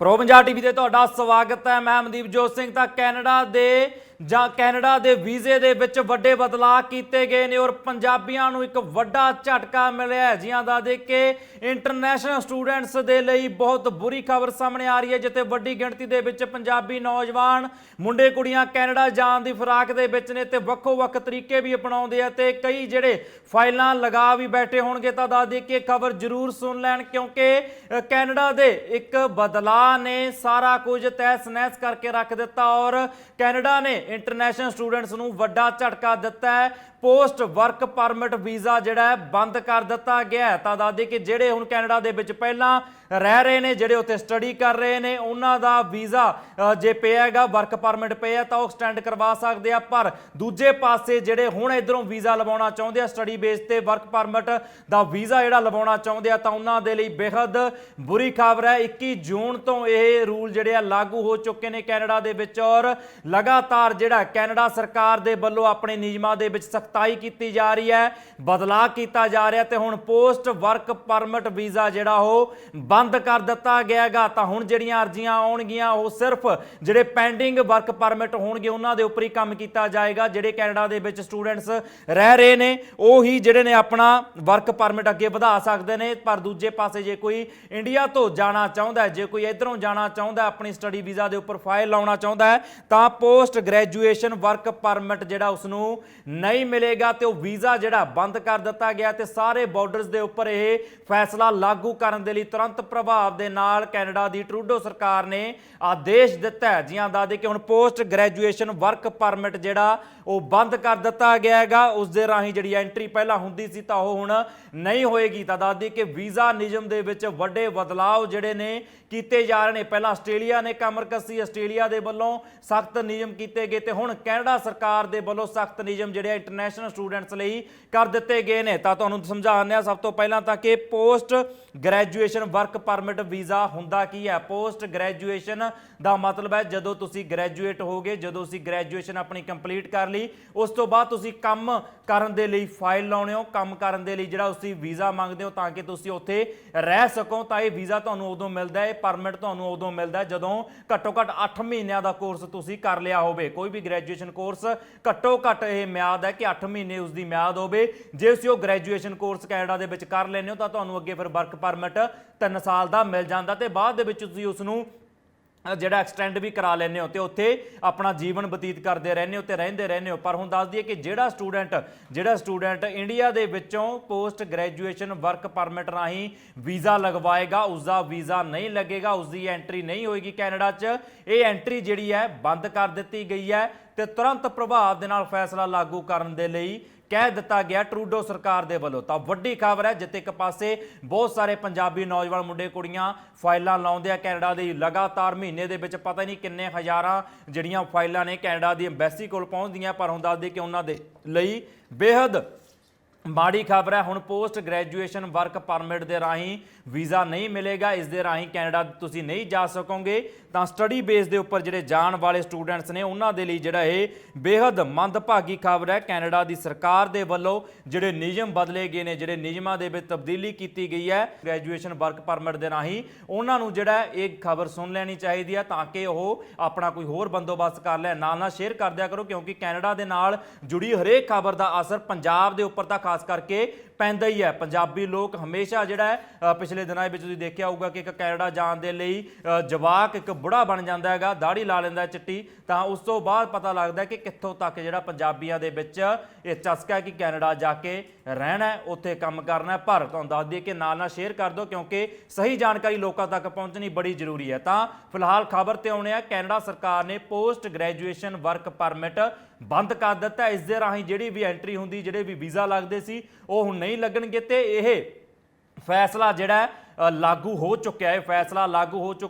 Pro Punjab TV ਤੇ ਤੁਹਾਡਾ ਸਵਾਗਤ ਹੈ। ਮੈਂ ਮਨਦੀਪ ਜੋਤ ਸਿੰਘ ਤਾਂ ਕੈਨੇਡਾ ਦੇ ਜਾਂ ਕੈਨੇਡਾ ਦੇ ਵੀਜ਼ੇ ਦੇ ਵਿੱਚ ਵੱਡੇ ਬਦਲਾਅ ਕੀਤੇ ਗਏ ਨੇ ਔਰ ਪੰਜਾਬੀਆਂ ਨੂੰ ਇੱਕ ਵੱਡਾ ਝਟਕਾ ਮਿਲਿਆ ਹੈ। ਜਿਹਾਂ ਦਾ ਦੇਖ ਕੇ ਇੰਟਰਨੈਸ਼ਨਲ ਸਟੂਡੈਂਟਸ ਦੇ ਲਈ ਬਹੁਤ ਬੁਰੀ ਖਬਰ ਸਾਹਮਣੇ ਆ ਰਹੀ ਹੈ, ਜਿੱਥੇ ਵੱਡੀ ਗਿਣਤੀ ਦੇ ਵਿੱਚ ਪੰਜਾਬੀ ਨੌਜਵਾਨ ਮੁੰਡੇ ਕੁੜੀਆਂ ਕੈਨੇਡਾ ਜਾਣ ਦੀ ਫਿਰਾਕ ਦੇ ਵਿੱਚ ਨੇ ਤੇ ਵੱਖੋ-ਵੱਖ ਤਰੀਕੇ ਵੀ ਅਪਣਾਉਂਦੇ ਆ ਤੇ ਕਈ ਜਿਹੜੇ ਫਾਈਲਾਂ ਲਗਾ ਵੀ ਬੈਠੇ ਹੋਣਗੇ ਤਾਂ ਦੱਸ ਦੇ ਕਿ ਖਬਰ ਜ਼ਰੂਰ ਸੁਣ ਲੈਣ ਕਿਉਂਕਿ ਕੈਨੇਡਾ ਦੇ ਇੱਕ ਬਦਲਾਅ ਨੇ ਸਾਰਾ ਕੁਝ ਤਹਿਸ ਨਹਿਸ ਕਰਕੇ ਰੱਖ ਦਿੱਤਾ ਔਰ ਕੈਨੇਡਾ ਨੇ ਇੰਟਰਨੈਸ਼ਨਲ ਸਟੂਡੈਂਟਸ ਨੂੰ ਵੱਡਾ ਝਟਕਾ ਦਿੱਤਾ ਹੈ। ਪੋਸਟ ਵਰਕ ਪਰਮਿਟ ਵੀਜ਼ਾ ਜਿਹੜਾ ਬੰਦ ਕਰ ਦਿੱਤਾ ਗਿਆ ਤਾਂ ਦੱਸਦੇ ਕਿ ਜਿਹੜੇ ਹੁਣ ਕੈਨੇਡਾ ਦੇ ਵਿੱਚ ਪਹਿਲਾਂ ਰਹਿ ਰਹੇ ਨੇ, ਜਿਹੜੇ ਉੱਥੇ ਸਟੱਡੀ ਕਰ ਰਹੇ ਨੇ, ਉਹਨਾਂ ਦਾ ਵੀਜ਼ਾ ਜੇ ਪਿਆ ਹੈਗਾ ਵਰਕ ਪਰਮਿਟ ਪਿਆ, ਤਾਂ ਉਹ ਐਕਸਟੈਂਡ ਕਰਵਾ ਸਕਦੇ ਆ। ਪਰ ਦੂਜੇ ਪਾਸੇ ਜਿਹੜੇ ਹੁਣ ਇਧਰੋਂ ਵੀਜ਼ਾ ਲਵਾਉਣਾ ਚਾਹੁੰਦੇ ਆ ਸਟੱਡੀ ਬੇਸ ਤੇ ਵਰਕ ਪਰਮਿਟ ਦਾ ਵੀਜ਼ਾ ਜਿਹੜਾ ਲਵਾਉਣਾ ਚਾਹੁੰਦੇ ਆ, ਤਾਂ ਉਹਨਾਂ ਦੇ ਲਈ ਬੇहद ਬੁਰੀ ਖਬਰ ਹੈ। 21 ਜੂਨ ਤੋਂ ਇਹ ਰੂਲ ਜਿਹੜੇ ਆ ਲਾਗੂ ਹੋ ਚੁੱਕੇ ਨੇ ਕੈਨੇਡਾ ਦੇ ਵਿੱਚ ਔਰ ਲਗਾਤਾਰ ਜਿਹੜਾ ਕੈਨੇਡਾ ਸਰਕਾਰ ਦੇ ਵੱਲੋਂ ਆਪਣੇ ਨਿਯਮਾਂ ਦੇ ਵਿੱਚ ਸਖਤਾਈ ਕੀਤੀ ਜਾ ਰਹੀ ਹੈ, ਬਦਲਾਅ ਕੀਤਾ ਜਾ ਰਿਹਾ ਤੇ ਹੁਣ ਪੋਸਟ ਵਰਕ ਪਰਮਿਟ ਵੀਜ਼ਾ ਜਿਹੜਾ ਉਹ ਬੰਦ ਕਰ ਦਿੱਤਾ ਗਿਆ ਹੈਗਾ ਤਾਂ ਹੁਣ ਜਿਹੜੀਆਂ ਅਰਜ਼ੀਆਂ ਆਉਣਗੀਆਂ, ਉਹ ਸਿਰਫ ਜਿਹੜੇ ਪੈਂਡਿੰਗ ਵਰਕ ਪਰਮਿਟ ਹੋਣਗੇ, ਉਹਨਾਂ ਦੇ ਉੱਪਰ ਹੀ ਕੰਮ ਕੀਤਾ ਜਾਏਗਾ। ਜਿਹੜੇ ਕੈਨੇਡਾ ਦੇ ਵਿੱਚ ਸਟੂਡੈਂਟਸ ਰਹਿ ਰਹੇ ਨੇ, ਉਹੀ ਜਿਹੜੇ ਨੇ ਆਪਣਾ ਵਰਕ ਪਰਮਿਟ ਅੱਗੇ ਵਧਾ ਸਕਦੇ ਨੇ। ਪਰ ਦੂਜੇ ਪਾਸੇ ਜੇ ਕੋਈ ਇੰਡੀਆ ਤੋਂ ਜਾਣਾ ਚਾਹੁੰਦਾ ਹੈ, ਜੇ ਕੋਈ ਇਧਰੋਂ ਜਾਣਾ ਚਾਹੁੰਦਾ ਆਪਣੀ ਸਟੱਡੀ ਵੀਜ਼ਾ ਦੇ ਉੱਪਰ ਫਾਈਲ ਲਾਉਣਾ ਚਾਹੁੰਦਾ ਹੈ, ਤਾਂ ਪੋਸਟ ਗ੍ਰੈਜੂਏਸ਼ਨ ਵਰਕ ਪਰਮਿਟ ਜਿਹੜਾ ਉਸ ਨੂੰ ਨਹੀਂ ਮਿਲੇਗਾ ਤੇ ਉਹ ਵੀਜ਼ਾ ਜਿਹੜਾ ਬੰਦ ਕਰ ਦਿੱਤਾ ਗਿਆ ਤੇ ਸਾਰੇ ਬਾਰਡਰਸ ਦੇ ਉੱਪਰ ਇਹ ਫੈਸਲਾ ਲਾਗੂ ਕਰਨ ਦੇ ਲਈ ਤੁਰੰਤ ਪ੍ਰਭਾਵ ਦੇ ਨਾਲ ਕੈਨੇਡਾ ਦੀ ਟਰੂਡੋ ਸਰਕਾਰ ਨੇ ਆਦੇਸ਼ ਦਿੱਤਾ ਹੈ। ਜੀਆਂ ਦੱਸਦੇ ਕਿ ਹੁਣ ਪੋਸਟ ਗ੍ਰੈਜੂਏਸ਼ਨ ਵਰਕ ਪਰਮਿਟ ਜਿਹੜਾ ਉਹ ਬੰਦ ਕਰ ਦਿੱਤਾ ਗਿਆ ਹੈਗਾ। ਉਸ ਦੇ ਰਾਹੀਂ ਜਿਹੜੀ ਐਂਟਰੀ ਪਹਿਲਾਂ ਹੁੰਦੀ ਸੀ ਤਾਂ ਉਹ ਹੁਣ ਨਹੀਂ ਹੋਏਗੀ। ਤਾਂ ਦੱਸਦੀ ਕਿ ਵੀਜ਼ਾ ਨਿਯਮ ਦੇ ਵਿੱਚ ਵੱਡੇ ਬਦਲਾਅ ਜਿਹੜੇ ਨੇ ਕੀਤੇ ਜਾ ਰਹੇ ਨੇ। ਪਹਿਲਾਂ ਆਸਟ੍ਰੇਲੀਆ ਨੇ ਕਮਰ ਕੱਸੀ। ਆਸਟ੍ਰੇਲੀਆ ਦੇ ਵੱਲੋਂ ਸਖਤ ਨਿਯਮ ਕੀਤੇ ਗਏ ਤੇ ਹੁਣ ਕੈਨੇਡਾ ਸਰਕਾਰ ਦੇ ਵੱਲੋਂ ਸਖਤ ਨਿਯਮ ਜਿਹੜੇ ਇੰਟਰਨੈਸ਼ਨਲ ਸਟੂਡੈਂਟਸ ਲਈ ਕਰ ਦਿੱਤੇ ਗਏ ਨੇ। ਤਾਂ ਤੁਹਾਨੂੰ ਸਮਝਾਉਂਦੇ ਆ ਸਭ ਤੋਂ ਪਹਿਲਾਂ ਤਾਂ ਕਿ post graduation work permit visa ਹੁੰਦਾ ਕੀ ਹੈ? ਪੋਸਟ ਗ੍ਰੈਜੂਏਸ਼ਨ ਦਾ ਮਤਲਬ ਹੈ ਜਦੋਂ ਤੁਸੀਂ ਗ੍ਰੈਜੂਏਟ ਹੋਗੇ, ਜਦੋਂ ਤੁਸੀਂ ਗ੍ਰੈਜੂਏਸ਼ਨ ਆਪਣੀ ਕੰਪਲੀਟ ਕਰ ਲਈ, ਉਸ ਤੋਂ ਬਾਅਦ ਤੁਸੀਂ ਕੰਮ ਕਰਨ ਦੇ ਲਈ ਫਾਈਲ ਲਾਉਣੇ ਹੋ। ਕੰਮ ਕਰਨ ਦੇ ਲਈ ਜਿਹੜਾ ਤੁਸੀਂ ਵੀਜ਼ਾ ਮੰਗਦੇ ਹੋ ਤਾਂ ਕਿ ਤੁਸੀਂ ਉੱਥੇ ਰਹਿ ਸਕੋ। ਤਾਂ ਇਹ ਵੀਜ਼ਾ ਤੁਹਾਨੂੰ ਉਦੋਂ ਮਿਲਦਾ ਹੈ ਪਰਮਿਟ ਤੁਹਾਨੂੰ ਉਦੋਂ ਮਿਲਦਾ ਜਦੋਂ ਘੱਟੋ ਘੱਟ 8 ਮਹੀਨਿਆਂ ਦਾ ਕੋਰਸ ਤੁਸੀਂ ਕਰ ਲਿਆ ਹੋਵੇ। ਕੋਈ ਵੀ ਗ੍ਰੈਜੂਏਸ਼ਨ ਕੋਰਸ ਘੱਟੋ ਘੱਟ ਇਹ ਮਿਆਦ ਹੈ ਕਿ 8 ਮਹੀਨੇ ਉਸ ਦੀ ਮਿਆਦ ਹੋਵੇ। ਜੇ ਤੁਸੀਂ ਉਹ ਗ੍ਰੈਜੂਏਸ਼ਨ ਕੋਰਸ ਕੈਨੇਡਾ ਦੇ ਵਿੱਚ ਕਰ ਲੈਂਦੇ ਹੋ, ਤਾਂ ਤੁਹਾਨੂੰ ਅੱਗੇ ਫਿਰ ਵਰਕ ਪਰਮਿਟ 3 ਸਾਲ ਦਾ ਮਿਲ ਜਾਂਦਾ ਤੇ ਬਾਅਦ ਦੇ ਵਿੱਚ ਤੁਸੀਂ ਉਸ ਨੂੰ ਜਿਹੜਾ ਐਕਸਟੈਂਡ ਵੀ ਕਰਾ ਲੈਂਦੇ ਹੋ ਤੇ ਉੱਥੇ ਆਪਣਾ ਜੀਵਨ ਬਤੀਤ ਕਰਦੇ ਰਹਿੰਦੇ ਹੋ ਤੇ ਰਹਿੰਦੇ ਰਹਿੰਦੇ ਹੋ। ਪਰ ਹੁਣ ਦੱਸ ਦਈਏ ਕਿ ਜਿਹੜਾ ਸਟੂਡੈਂਟ ਜਿਹੜਾ ਸਟੂਡੈਂਟ ਇੰਡੀਆ ਦੇ ਵਿੱਚੋਂ ਪੋਸਟ ਗ੍ਰੈਜੂਏਸ਼ਨ ਵਰਕ ਪਰਮਿਟ ਰਾਹੀਂ ਵੀਜ਼ਾ ਲਗਵਾਏਗਾ ਉਸ ਦਾ ਵੀਜ਼ਾ ਨਹੀਂ ਲੱਗੇਗਾ ਉਸ ਦੀ ਐਂਟਰੀ ਨਹੀਂ ਹੋਏਗੀ ਕੈਨੇਡਾ 'ਚ। ਇਹ ਐਂਟਰੀ ਜਿਹੜੀ ਹੈ ਬੰਦ ਕਰ ਦਿੱਤੀ ਗਈ ਹੈ। ਤੇ ਤੁਰੰਤ ਪ੍ਰਭਾਵ ਦੇ ਨਾਲ ਫੈਸਲਾ ਲਾਗੂ ਕਰਨ ਦੇ ਲਈ ਕਹਿ ਦਿੱਤਾ ਗਿਆ ਟਰੂਡੋ ਸਰਕਾਰ ਦੇ ਵੱਲੋਂ। ਤਾਂ ਵੱਡੀ ਖਬਰ ਹੈ, ਜਿੱਥੇ ਇੱਕ ਪਾਸੇ ਬਹੁਤ ਸਾਰੇ ਪੰਜਾਬੀ ਨੌਜਵਾਨ ਮੁੰਡੇ ਕੁੜੀਆਂ ਫਾਈਲਾਂ ਲਾਉਂਦੇ ਆ ਕੈਨੇਡਾ ਦੇ। ਲਗਾਤਾਰ ਮਹੀਨੇ ਦੇ ਵਿੱਚ ਪਤਾ ਨਹੀਂ ਕਿੰਨੇ ਹਜ਼ਾਰਾਂ ਜਿਹੜੀਆਂ ਫਾਈਲਾਂ ਨੇ ਕੈਨੇਡਾ ਦੀ ਐਮਬੈਸੀ ਕੋਲ ਪਹੁੰਚਦੀਆਂ, ਪਰ ਹੁਣ ਦੱਸਦੇ ਕਿ ਉਹਨਾਂ ਦੇ ਲਈ ਬੇहद ਮਾੜੀ ਖਬਰ ਹੈ, ਹੁਣ ਪੋਸਟ ਗ੍ਰੈਜੂਏਸ਼ਨ ਵਰਕ ਪਰਮਿਟ ਦੇ ਰਾਹੀਂ ਵੀਜ਼ਾ ਨਹੀਂ ਮਿਲੇਗਾ, ਇਸ ਦੇ ਰਾਹੀਂ ਕੈਨੇਡਾ ਤੁਸੀਂ ਨਹੀਂ ਜਾ ਸਕੋਗੇ। ਤਾਂ ਸਟੱਡੀ ਬੇਸ ਦੇ ਉੱਪਰ ਜਿਹੜੇ ਜਾਣ ਵਾਲੇ ਸਟੂਡੈਂਟਸ ਨੇ, ਉਹਨਾਂ ਦੇ ਲਈ ਜਿਹੜਾ ਇਹ ਬੇहद ਮੰਦਭਾਗੀ ਖਬਰ ਹੈ, ਕੈਨੇਡਾ ਦੀ ਸਰਕਾਰ ਦੇ ਵੱਲੋਂ ਜਿਹੜੇ ਨਿਯਮ ਬਦਲੇ ਗਏ ਨੇ, ਜਿਹੜੇ ਨਿਯਮਾਂ ਦੇ ਵਿੱਚ ਤਬਦੀਲੀ ਕੀਤੀ ਗਈ ਹੈ ਗ੍ਰੈਜੂਏਸ਼ਨ ਵਰਕ ਪਰਮਿਟ ਦੇ ਰਾਹੀਂ, ਉਹਨਾਂ ਨੂੰ ਜਿਹੜਾ ਇਹ ਖਬਰ ਸੁਣ ਲੈਣੀ ਚਾਹੀਦੀ ਹੈ ਤਾਂ ਕਿ ਉਹ ਆਪਣਾ ਕੋਈ ਹੋਰ ਬੰਦੋਬਸਤ ਕਰ ਲੈ। ਨਾਲ ਨਾਲ ਸ਼ੇਅਰ ਕਰ ਦਿਆ ਕਰੋ, ਕਿਉਂਕਿ ਕੈਨੇਡਾ ਦੇ ਨਾਲ ਜੁੜੀ ਹਰੇਕ ਖਬਰ ਦਾ ਅਸਰ ਪੰਜਾਬ ਦੇ ਉੱਪਰ ਤਾਂ ਖਾਸ ਕਰਕੇ ਪੈਂਦਾ ਹੀ ਹੈ। ਪੰਜਾਬੀ ਲੋਕ ਹਮੇਸ਼ਾ ਜਿਹੜਾ ਹੈ ਪਿਛਲੇ ਦਿਨਾਂ ਵਿੱਚ ਤੁਸੀਂ ਦੇਖਿਆ ਹੋਊਗਾ ਕਿ ਇੱਕ ਕੈਨੇਡਾ ਜਾਣ ਦੇ ਲਈ ਜਵਾਕ ਇੱਕ ਬੁੜਾ ਬਣ ਜਾਂਦਾ ਹੈਗਾ ਦਾੜੀ ਲਾ ਲੈਂਦਾ ਚਿੱਟੀ। ਤਾਂ ਉਸ ਤੋਂ ਬਾਅਦ ਪਤਾ ਲੱਗਦਾ ਕਿ ਕਿੱਥੋਂ ਤੱਕ ਜਿਹੜਾ ਪੰਜਾਬੀਆਂ ਦੇ ਵਿੱਚ ਇਹ ਚਸਕਾ ਹੈ ਕਿ ਕੈਨੇਡਾ ਜਾ ਕੇ ਰਹਿਣਾ ਉੱਥੇ ਕੰਮ ਕਰਨਾ ਪਰ ਤੁਹਾਨੂੰ ਦੱਸ ਦਈਏ ਕਿ ਨਾਲ ਨਾਲ ਸ਼ੇਅਰ ਕਰ ਦਿਓ, ਕਿਉਂਕਿ ਸਹੀ ਜਾਣਕਾਰੀ ਲੋਕਾਂ ਤੱਕ ਪਹੁੰਚਣੀ ਬੜੀ ਜ਼ਰੂਰੀ ਹੈ। ਤਾਂ ਫਿਲਹਾਲ ਖਬਰ ਤੇ ਆਉਣੇ ਆ ਕੈਨੇਡਾ ਸਰਕਾਰ ਨੇ ਪੋਸਟ ਗ੍ਰੈਜੂਏਸ਼ਨ ਵਰਕ ਪਰਮਿਟ ਬੰਦ ਕਰ ਦਿੱਤਾ ਇਸ ਦੇ ਰਾਹੀਂ ਜਿਹੜੀ ਵੀ ਐਂਟਰੀ ਹੁੰਦੀ, ਜਿਹੜੇ ਵੀ ਵੀਜ਼ਾ ਲੱਗਦੇ ਸੀ, ਉਹ ਹੁਣ ਨਹੀਂ ਲੱਗਣਗੇ ਤੇ ਇਹ ਫੈਸਲਾ ਜਿਹੜਾ ਲਾਗੂ ਹੋ ਚੁੱਕਿਆ ਹੈ ਫੈਸਲਾ ਲਾਗੂ ਹੋ ਚੁੱਕਿਆ